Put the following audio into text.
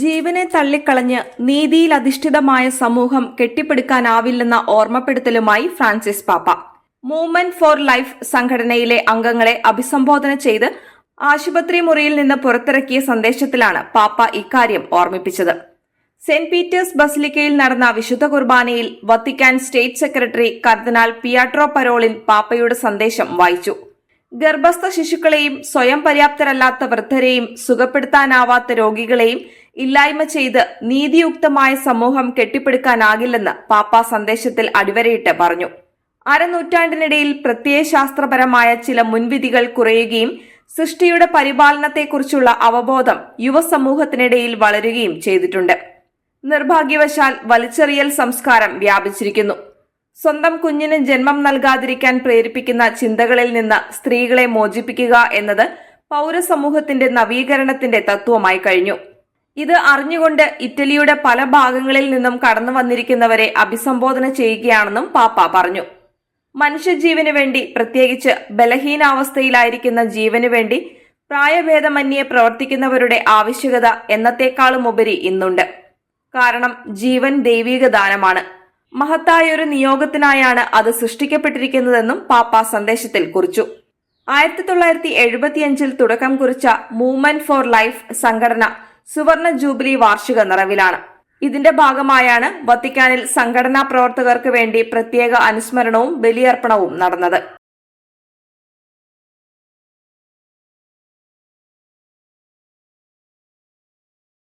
ജീവനെ തള്ളിക്കളഞ്ഞ് നീതിയിൽ അധിഷ്ഠിതമായ സമൂഹം കെട്ടിപ്പടുക്കാനാവില്ലെന്ന ഓർമ്മപ്പെടുത്തലുമായി ഫ്രാൻസിസ് പാപ്പ. മൂവ്മെന്റ് ഫോർ ലൈഫ് സംഘടനയിലെ അംഗങ്ങളെ അഭിസംബോധന ചെയ്ത് ആശുപത്രി മുറിയിൽ നിന്ന് പുറത്തിറക്കിയ സന്ദേശത്തിലാണ് പാപ്പ ഇക്കാര്യം ഓർമ്മിപ്പിച്ചത്. സെന്റ് പീറ്റേഴ്സ് ബസിലിക്കയിൽ നടന്ന വിശുദ്ധ കുർബാനയിൽ വത്തിക്കാൻ സ്റ്റേറ്റ് സെക്രട്ടറി കർദിനാൾ പിയാട്രോ പരോളിൻ പാപ്പയുടെ സന്ദേശം വായിച്ചു. ഗർഭസ്ഥ ശിശുക്കളെയും സ്വയം പര്യാപ്തരല്ലാത്ത വൃദ്ധരെയും സുഖപ്പെടുത്താനാവാത്ത രോഗികളെയും ഇല്ലായ്മ ചെയ്ത് നീതിയുക്തമായ സമൂഹം കെട്ടിപ്പടുക്കാനാകില്ലെന്ന് പാപ്പ സന്ദേശത്തിൽ അടിവരയിട്ട് പറഞ്ഞു. അരനൂറ്റാണ്ടിനിടയിൽ പ്രത്യയശാസ്ത്രപരമായ ചില മുൻവിധികൾ കുറയുകയും സൃഷ്ടിയുടെ പരിപാലനത്തെക്കുറിച്ചുള്ള അവബോധം യുവസമൂഹത്തിനിടയിൽ വളരുകയും ചെയ്തിട്ടുണ്ട്. നിർഭാഗ്യവശാൽ വലിച്ചെറിയൽ സംസ്കാരം വ്യാപിച്ചിരിക്കുന്നു. സ്വന്തം കുഞ്ഞിന് ജന്മം നൽകാതിരിക്കാൻ പ്രേരിപ്പിക്കുന്ന ചിന്തകളിൽ നിന്ന് സ്ത്രീകളെ മോചിപ്പിക്കുക എന്നത് പൗരസമൂഹത്തിന്റെ നവീകരണത്തിന്റെ തത്വമായി കഴിഞ്ഞു. ഇത് അറിഞ്ഞുകൊണ്ട് ഇറ്റലിയുടെ പല ഭാഗങ്ങളിൽ നിന്നും കടന്നു വന്നിരിക്കുന്നവരെ അഭിസംബോധന ചെയ്യുകയാണെന്നും പാപ്പ പറഞ്ഞു. മനുഷ്യജീവന് വേണ്ടി പ്രത്യേകിച്ച് ബലഹീനാവസ്ഥയിലായിരിക്കുന്ന ജീവന് വേണ്ടി പ്രായഭേദമന്യേ പ്രവർത്തിക്കുന്നവരുടെ ആവശ്യകത എന്നത്തേക്കാളും ഉപരി ഇന്നുണ്ട്. കാരണം ജീവൻ ദൈവിക ദാനമാണ് മഹത്തായൊരു നിയോഗത്തിനായാണ് അത് സൃഷ്ടിക്കപ്പെട്ടിരിക്കുന്നതെന്നും പാപ്പ സന്ദേശത്തിൽ കുറിച്ചു. ആയിരത്തി തൊള്ളായിരത്തി എഴുപത്തിയഞ്ചിൽ തുടക്കം കുറിച്ച മൂവ്മെന്റ് ഫോർ ലൈഫ് സംഘടന സുവർണ ജൂബിലി വാർഷിക നിറവിലാണ്. ഇതിന്റെ ഭാഗമായാണ് വത്തിക്കാനിൽ സംഘടനാ പ്രവർത്തകർക്ക് വേണ്ടി പ്രത്യേക അനുസ്മരണവും ബലിയർപ്പണവും നടന്നത്.